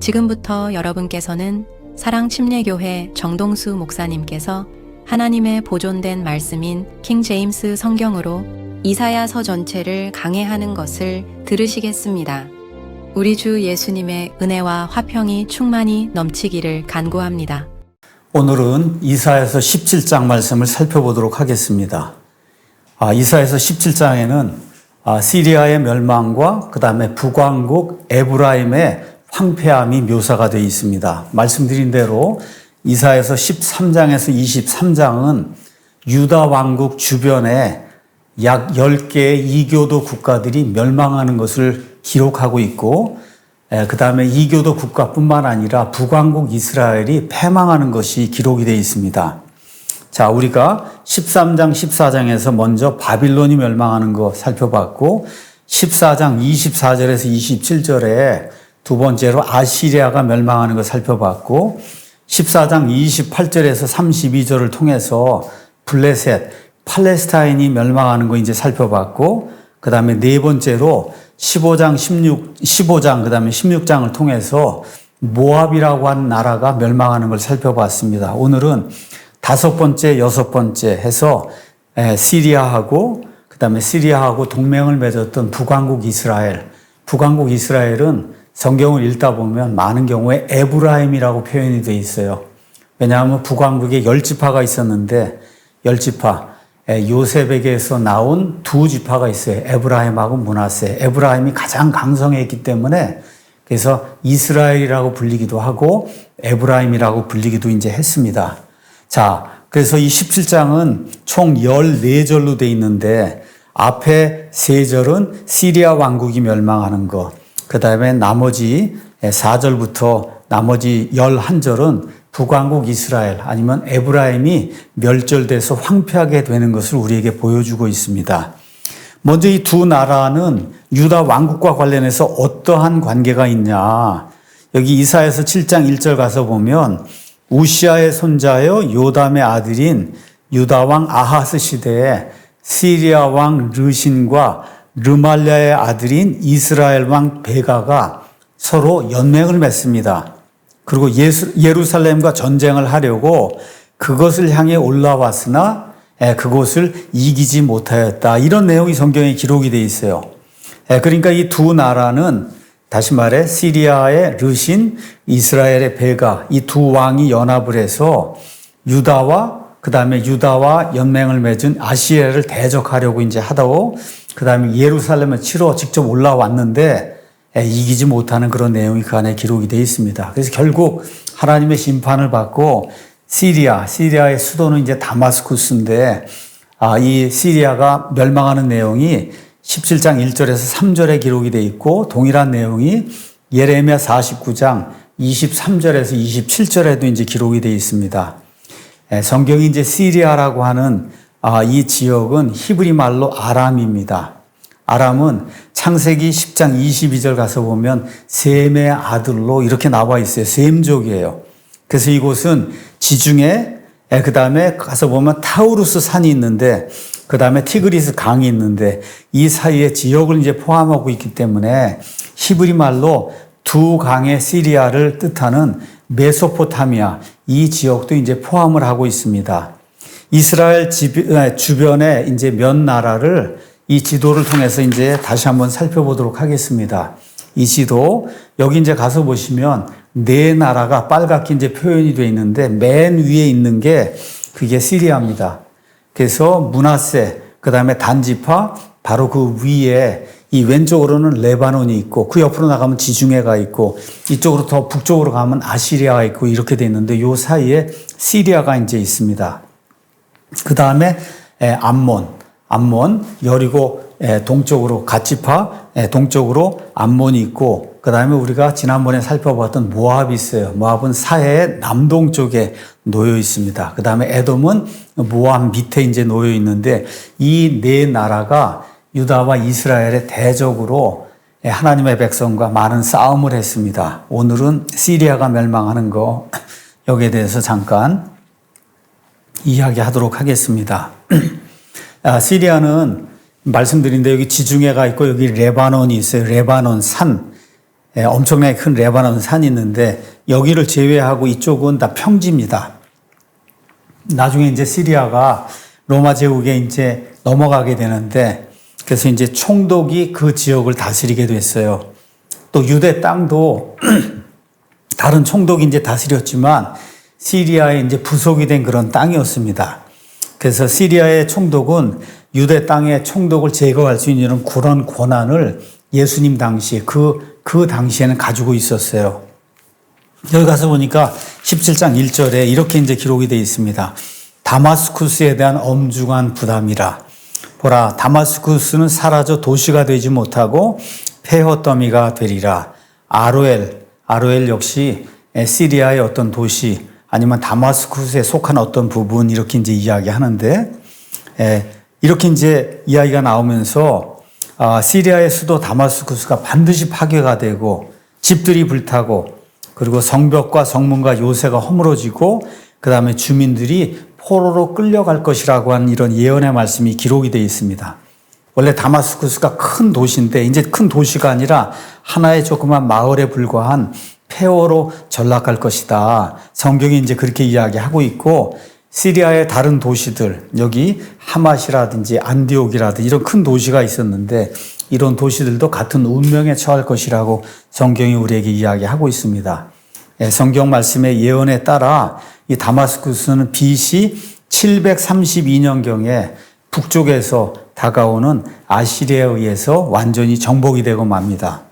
지금부터 여러분께서는 사랑 침례교회 정동수 목사님께서 하나님의 보존된 말씀인 킹 제임스 성경으로 이사야서 전체를 강해하는 것을 들으시겠습니다. 우리 주 예수님의 은혜와 화평이 충만히 넘치기를 간구합니다. 오늘은 이사에서 17장 말씀을 살펴보도록 하겠습니다. 아, 이사에서 17장에는 아, 시리아의 멸망과 그 다음에 북왕국 에브라임의 황폐함이 묘사가 되어 있습니다. 말씀드린 대로 이사에서 13장에서 23장은 유다 왕국 주변에 약 10개의 이교도 국가들이 멸망하는 것을 기록하고 있고 그 다음에 이교도 국가뿐만 아니라 북왕국 이스라엘이 패망하는 것이 기록이 되어 있습니다. 자, 우리가 13장, 14장에서 먼저 바빌론이 멸망하는 거 살펴봤고, 14장 24절에서 27절에 두 번째로 아시리아가 멸망하는 거 살펴봤고, 14장 28절에서 32절을 통해서 블레셋, 팔레스타인이 멸망하는 거 이제 살펴봤고, 그 다음에 네 번째로 15장, 16, 15장, 그 다음에 16장을 통해서 모압이라고 하는 나라가 멸망하는 걸 살펴봤습니다. 오늘은 다섯 번째, 여섯 번째 해서 에, 시리아하고 그 다음에 시리아하고 동맹을 맺었던 북왕국 이스라엘. 북왕국 이스라엘은 성경을 읽다 보면 많은 경우에 에브라임이라고 표현이 되어 있어요. 왜냐하면 북왕국에 열 지파가 있었는데 열 지파 요셉에게서 나온 두 지파가 있어요. 에브라임하고 문하세. 에브라임이 가장 강성했기 때문에 그래서 이스라엘이라고 불리기도 하고 에브라임이라고 불리기도 이제 했습니다. 자, 그래서 이 17장은 총 14절로 돼 있는데 앞에 세 절은 시리아 왕국이 멸망하는 것. 그 다음에 나머지 4절부터 나머지 11절은 북왕국 이스라엘 아니면 에브라임이 멸절돼서 황폐하게 되는 것을 우리에게 보여주고 있습니다. 먼저 이 두 나라는 유다 왕국과 관련해서 어떠한 관계가 있냐. 여기 이사에서 7장 1절 가서 보면 우시아의 손자여 요담의 아들인 유다 왕 아하스 시대에 시리아 왕 르신과 르말랴의 아들인 이스라엘 왕 베가가 서로 연맹을 맺습니다. 그리고 예수, 예루살렘과 전쟁을 하려고 그것을 향해 올라왔으나 예, 그곳을 이기지 못하였다. 이런 내용이 성경에 기록이 되어 있어요. 예, 그러니까 이 두 나라는 다시 말해 시리아의 르신, 이스라엘의 베가 이 두 왕이 연합을 해서 유다와 그 다음에 유다와 연맹을 맺은 아시아를 대적하려고 이제 하다고 그 다음에 예루살렘을 치러 직접 올라왔는데 예, 이기지 못하는 그런 내용이 그 안에 기록이 되어 있습니다. 그래서 결국 하나님의 심판을 받고 시리아, 시리아의 수도는 이제 다마스쿠스인데 아, 이 시리아가 멸망하는 내용이 17장 1절에서 3절에 기록이 되어 있고 동일한 내용이 예레미야 49장 23절에서 27절에도 이제 기록이 되어 있습니다. 예, 성경이 이제 시리아라고 하는 아, 이 지역은 히브리 말로 아람입니다. 아람은 창세기 10장 22절 가서 보면 셈의 아들로 이렇게 나와 있어요. 셈족이에요. 그래서 이곳은 지중해, 그 다음에 가서 보면 타우루스 산이 있는데, 그 다음에 티그리스 강이 있는데, 이 사이에 지역을 이제 포함하고 있기 때문에 히브리 말로 두 강의 시리아를 뜻하는 메소포타미아, 이 지역도 이제 포함을 하고 있습니다. 이스라엘 주변에 이제 몇 나라를 이 지도를 통해서 이제 다시 한번 살펴보도록 하겠습니다. 이 지도, 여기 이제 가서 보시면 네 나라가 빨갛게 이제 표현이 되어 있는데 맨 위에 있는 게 그게 시리아입니다. 그래서 문하세, 그 다음에 단지파, 바로 그 위에 이 왼쪽으로는 레바논이 있고 그 옆으로 나가면 지중해가 있고 이쪽으로 더 북쪽으로 가면 아시리아가 있고 이렇게 돼 있는데 요 사이에 시리아가 이제 있습니다. 그 다음에 암몬, 암몬, 여리고 동쪽으로 가치파, 동쪽으로 암몬이 있고 그 다음에 우리가 지난번에 살펴봤던 모압이 있어요. 모압은 사해의 남동쪽에 놓여 있습니다. 그 다음에 에돔은 모압 밑에 이제 놓여 있는데 이 네 나라가 유다와 이스라엘의 대적으로 하나님의 백성과 많은 싸움을 했습니다. 오늘은 시리아가 멸망하는 거 여기에 대해서 잠깐 이야기하도록 하겠습니다. 아, 시리아는 말씀드린 데 여기 지중해가 있고 여기 레바논이 있어요. 레바논 산. 예, 엄청나게 큰 레바논 산이 있는데 여기를 제외하고 이쪽은 다 평지입니다. 나중에 이제 시리아가 로마 제국에 이제 넘어가게 되는데 그래서 이제 총독이 그 지역을 다스리게 됐어요. 또 유대 땅도 다른 총독이 이제 다스렸지만 시리아에 이제 부속이 된 그런 땅이었습니다. 그래서 시리아의 총독은 유대 땅의 총독을 제거할 수 있는 그런 권한을 예수님 당시에 그, 그 당시에는 가지고 있었어요. 여기 가서 보니까 17장 1절에 이렇게 이제 기록이 되어 있습니다. 다마스쿠스에 대한 엄중한 부담이라. 보라, 다마스쿠스는 사라져 도시가 되지 못하고 폐허 더미가 되리라. 아로엘, 아로엘 역시 시리아의 어떤 도시 아니면 다마스쿠스에 속한 어떤 부분 이렇게 이제 이야기하는데 에, 이렇게 이제 이야기가 나오면서 아, 시리아의 수도 다마스쿠스가 반드시 파괴가 되고 집들이 불타고 그리고 성벽과 성문과 요새가 허물어지고 그 다음에 주민들이 포로로 끌려갈 것이라고 하는 이런 예언의 말씀이 기록이 되어 있습니다. 원래 다마스쿠스가 큰 도시인데 이제 큰 도시가 아니라 하나의 조그만 마을에 불과한 폐허로 전락할 것이다. 성경이 이제 그렇게 이야기하고 있고 시리아의 다른 도시들 여기 하맛이라든지 안디옥이라든지 이런 큰 도시가 있었는데 이런 도시들도 같은 운명에 처할 것이라고 성경이 우리에게 이야기하고 있습니다. 예, 성경 말씀의 예언에 따라 이 다마스쿠스는 BC 732년경에 북쪽에서 다가오는 아시리아에 의해서 완전히 정복이 되고 맙니다.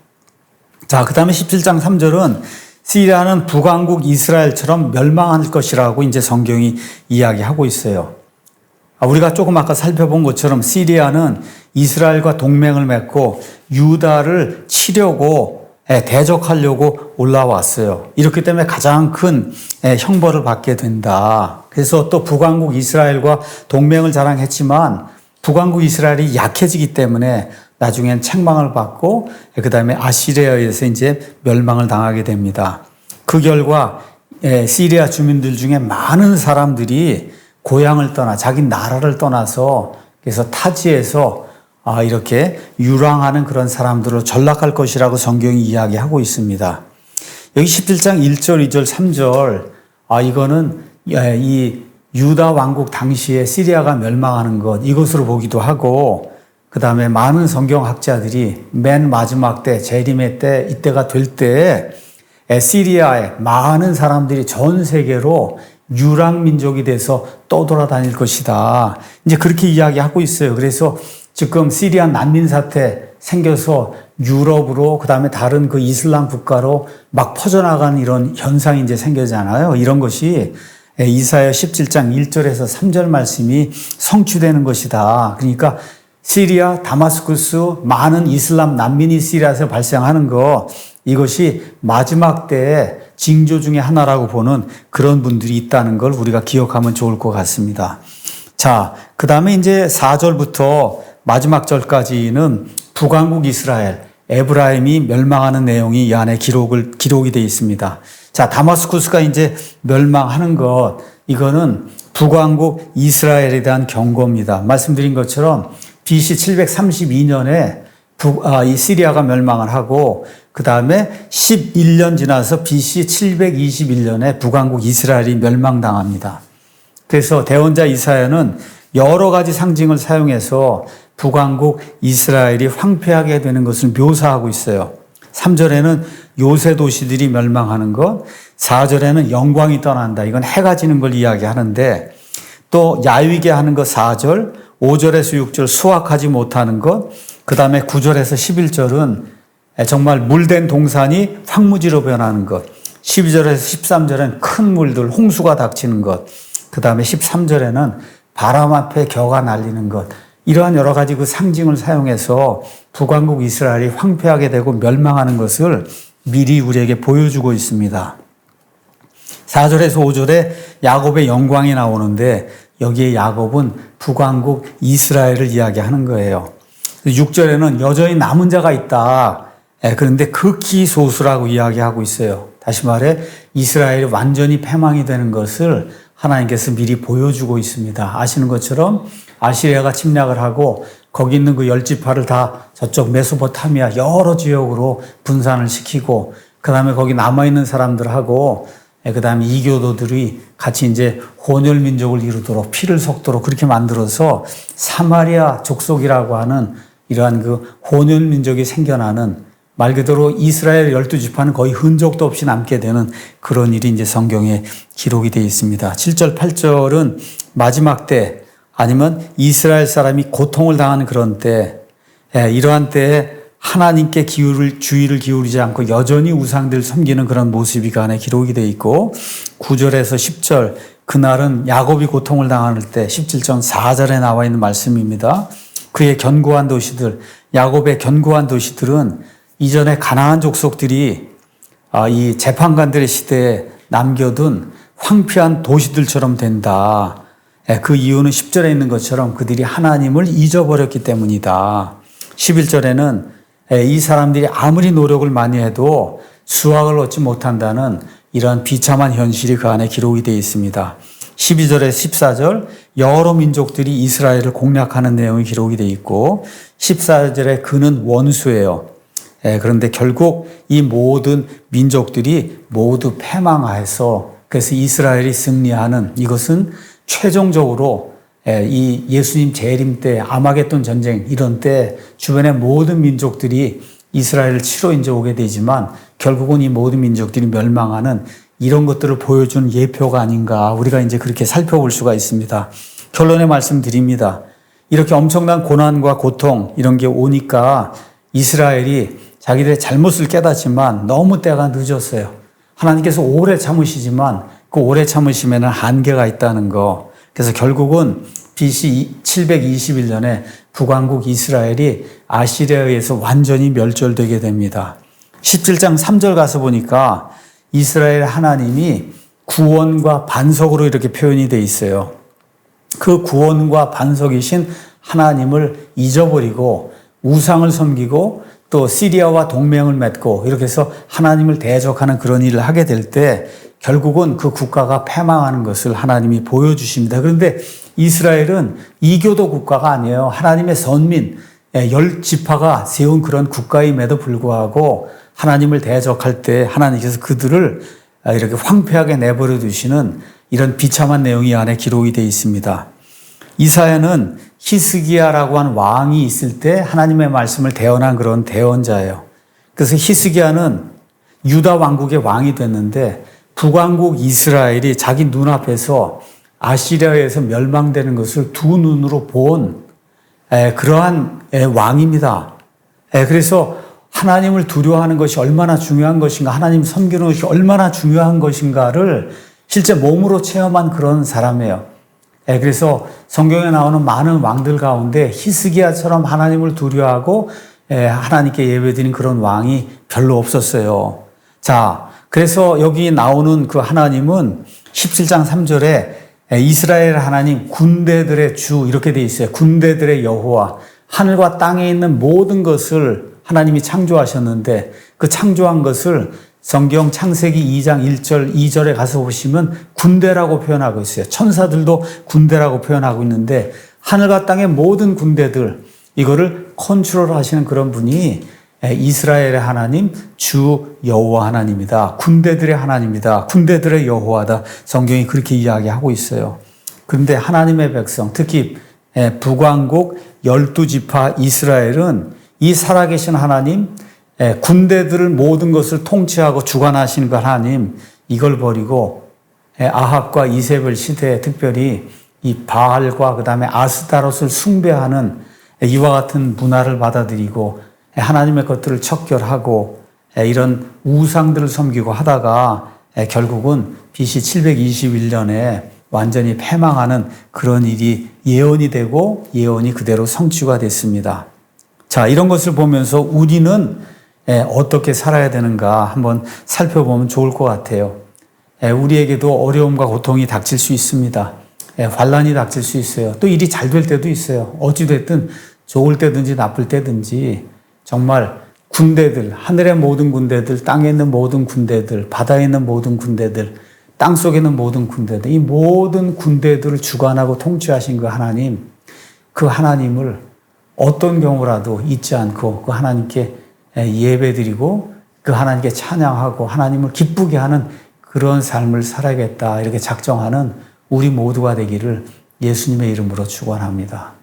자, 그 다음에 17장 3절은 시리아는 북왕국 이스라엘처럼 멸망할 것이라고 이제 성경이 이야기하고 있어요. 아, 우리가 조금 아까 살펴본 것처럼 시리아는 이스라엘과 동맹을 맺고 유다를 치려고 예, 대적하려고 올라왔어요. 이렇기 때문에 가장 큰 예, 형벌을 받게 된다. 그래서 또 북왕국 이스라엘과 동맹을 자랑했지만 북왕국 이스라엘이 약해지기 때문에 나중엔 책망을 받고 그 다음에 아시리아에서 이제 멸망을 당하게 됩니다. 그 결과 예, 시리아 주민들 중에 많은 사람들이 고향을 떠나 자기 나라를 떠나서 그래서 타지에서 아, 이렇게 유랑하는 그런 사람들로 전락할 것이라고 성경이 이야기하고 있습니다. 여기 17장 1절, 2절, 3절, 아, 이거는 예, 이 유다 왕국 당시에 시리아가 멸망하는 것, 이것으로 보기도 하고, 그 다음에 많은 성경학자들이 맨 마지막 때, 재림의 때, 이때가 될 때, 시리아에 많은 사람들이 전 세계로 유랑민족이 돼서 떠돌아다닐 것이다. 이제 그렇게 이야기하고 있어요. 그래서 지금 시리아 난민 사태 생겨서 유럽으로 그다음에 다른 그 이슬람 국가로 막 퍼져나가는 이런 현상이 이제 생겨잖아요. 이런 것이 이사야 17장 1절에서 3절 말씀이 성취되는 것이다. 그러니까 시리아 다마스쿠스 많은 이슬람 난민이 시리아에서 발생하는 거 이것이 마지막 때의 징조 중의 하나라고 보는 그런 분들이 있다는 걸 우리가 기억하면 좋을 것 같습니다. 자, 그 다음에 이제 4절부터 마지막 절까지는 북왕국 이스라엘, 에브라임이 멸망하는 내용이 이 안에 기록을, 기록이 되어 있습니다. 자, 다마스쿠스가 이제 멸망하는 것, 이거는 북왕국 이스라엘에 대한 경고입니다. 말씀드린 것처럼 BC 732년에 북, 아, 이 시리아가 멸망을 하고 그 다음에 11년 지나서 BC 721년에 북왕국 이스라엘이 멸망당합니다. 그래서 대원자 이사야는 여러 가지 상징을 사용해서 북왕국 이스라엘이 황폐하게 되는 것을 묘사하고 있어요. 3절에는 요새 도시들이 멸망하는 것, 4절에는 영광이 떠난다. 이건 해가 지는 걸 이야기하는데 또 야위게 하는 것 4절, 5절에서 6절 수확하지 못하는 것, 그 다음에 9절에서 11절은 정말 물된 동산이 황무지로 변하는 것, 12절에서 13절은 큰 물들, 홍수가 닥치는 것, 그 다음에 13절에는 바람 앞에 겨가 날리는 것, 이러한 여러 가지 그 상징을 사용해서 북왕국 이스라엘이 황폐하게 되고 멸망하는 것을 미리 우리에게 보여주고 있습니다. 4절에서 5절에 야곱의 영광이 나오는데 여기에 야곱은 북왕국 이스라엘을 이야기하는 거예요. 6절에는 여전히 남은 자가 있다. 예, 그런데 극히 소수라고 이야기하고 있어요. 다시 말해 이스라엘이 완전히 패망이 되는 것을 하나님께서 미리 보여주고 있습니다. 아시는 것처럼 아시리아가 침략을 하고 거기 있는 그 열 지파를 다 저쪽 메소포타미아 여러 지역으로 분산을 시키고 그 다음에 거기 남아 있는 사람들하고 그 다음에 이교도들이 같이 이제 혼혈 민족을 이루도록 피를 섞도록 그렇게 만들어서 사마리아 족속이라고 하는 이러한 그 혼혈 민족이 생겨나는 말 그대로 이스라엘 열두 지파는 거의 흔적도 없이 남게 되는 그런 일이 이제 성경에 기록이 되어 있습니다. 7절, 8절은 마지막 때 아니면 이스라엘 사람이 고통을 당하는 그런 때, 예, 이러한 때에 하나님께 기울을, 주의를 기울이지 않고 여전히 우상들 섬기는 그런 모습이 그 안에 기록이 되어 있고 9절에서 10절 그날은 야곱이 고통을 당할 때 17장 4절에 나와 있는 말씀입니다. 그의 견고한 도시들, 야곱의 견고한 도시들은 이전에 가나안 족속들이 아, 이 재판관들의 시대에 남겨둔 황폐한 도시들처럼 된다. 예, 그 이유는 10절에 있는 것처럼 그들이 하나님을 잊어버렸기 때문이다. 11절에는 예, 이 사람들이 아무리 노력을 많이 해도 수확을 얻지 못한다는 이러한 비참한 현실이 그 안에 기록이 되어 있습니다. 12절에 14절 여러 민족들이 이스라엘을 공략하는 내용이 기록이 되어 있고 14절에 그는 원수예요. 예, 그런데 결국 이 모든 민족들이 모두 패망하여서 그래서 이스라엘이 승리하는 이것은 최종적으로 예, 이 예수님 재림 때 아마겟돈 전쟁 이런 때 주변의 모든 민족들이 이스라엘을 치러 이제 오게 되지만 결국은 이 모든 민족들이 멸망하는 이런 것들을 보여주는 예표가 아닌가 우리가 이제 그렇게 살펴볼 수가 있습니다. 결론의 말씀 드립니다. 이렇게 엄청난 고난과 고통 이런 게 오니까 이스라엘이 자기들의 잘못을 깨닫지만 너무 때가 늦었어요. 하나님께서 오래 참으시지만 그 오래 참으심에는 한계가 있다는 거. 그래서 결국은 BC 721년에 북왕국 이스라엘이 아시리아에 의해서 완전히 멸절되게 됩니다. 17장 3절 가서 보니까 이스라엘 하나님이 구원과 반석으로 이렇게 표현이 돼 있어요. 그 구원과 반석이신 하나님을 잊어버리고 우상을 섬기고 또 시리아와 동맹을 맺고 이렇게 해서 하나님을 대적하는 그런 일을 하게 될 때 결국은 그 국가가 패망하는 것을 하나님이 보여주십니다. 그런데 이스라엘은 이교도 국가가 아니에요. 하나님의 선민, 예, 열 지파가 세운 그런 국가임에도 불구하고 하나님을 대적할 때 하나님께서 그들을 이렇게 황폐하게 내버려 두시는 이런 비참한 내용이 안에 기록이 되어 있습니다. 이사야는 히스기야라고 하는 왕이 있을 때 하나님의 말씀을 대언한 그런 대언자예요. 그래서 히스기야는 유다 왕국의 왕이 됐는데 북왕국 이스라엘이 자기 눈앞에서 아시리아에서 멸망되는 것을 두 눈으로 본 그러한 왕입니다. 그래서 하나님을 두려워하는 것이 얼마나 중요한 것인가, 하나님 섬기는 것이 얼마나 중요한 것인가를 실제 몸으로 체험한 그런 사람이에요. 예, 그래서 성경에 나오는 많은 왕들 가운데 히스기야처럼 하나님을 두려워하고 예, 하나님께 예배드린 그런 왕이 별로 없었어요. 자, 그래서 여기 나오는 그 하나님은 17장 3절에 예, 이스라엘 하나님 군대들의 주 이렇게 돼 있어요. 군대들의 여호와 하늘과 땅에 있는 모든 것을 하나님이 창조하셨는데 그 창조한 것을 성경 창세기 2장 1절, 2절에 가서 보시면 군대라고 표현하고 있어요. 천사들도 군대라고 표현하고 있는데 하늘과 땅의 모든 군대들 이거를 컨트롤 하시는 그런 분이 이스라엘의 하나님 주 여호와 하나님이다. 군대들의 하나님이다. 군대들의 여호와다. 성경이 그렇게 이야기하고 있어요. 그런데 하나님의 백성, 특히 북왕국 열두 지파 이스라엘은 이 살아계신 하나님 예, 군대들을 모든 것을 통치하고 주관하시는 그 하나님 이걸 버리고 예, 아합과 이세벨 시대에 특별히 이 바알과 그 다음에 아스타롯을 숭배하는 이와 같은 문화를 받아들이고 예, 하나님의 것들을 척결하고 이런 우상들을 섬기고 하다가 결국은 BC 721년에 완전히 패망하는 그런 일이 예언이 되고 예언이 그대로 성취가 됐습니다. 자, 이런 것을 보면서 우리는 예, 어떻게 살아야 되는가 한번 살펴보면 좋을 것 같아요. 예, 우리에게도 어려움과 고통이 닥칠 수 있습니다. 예, 환란이 닥칠 수 있어요. 또 일이 잘 될 때도 있어요. 어찌 됐든 좋을 때든지 나쁠 때든지 정말 군대들, 하늘의 모든 군대들, 땅에 있는 모든 군대들, 바다에 있는 모든 군대들, 땅 속에 있는 모든 군대들, 이 모든 군대들을 주관하고 통치하신 그 하나님, 그 하나님을 어떤 경우라도 잊지 않고 그 하나님께 예배드리고 그 하나님께 찬양하고 하나님을 기쁘게 하는 그런 삶을 살아야겠다 이렇게 작정하는 우리 모두가 되기를 예수님의 이름으로 축원합니다.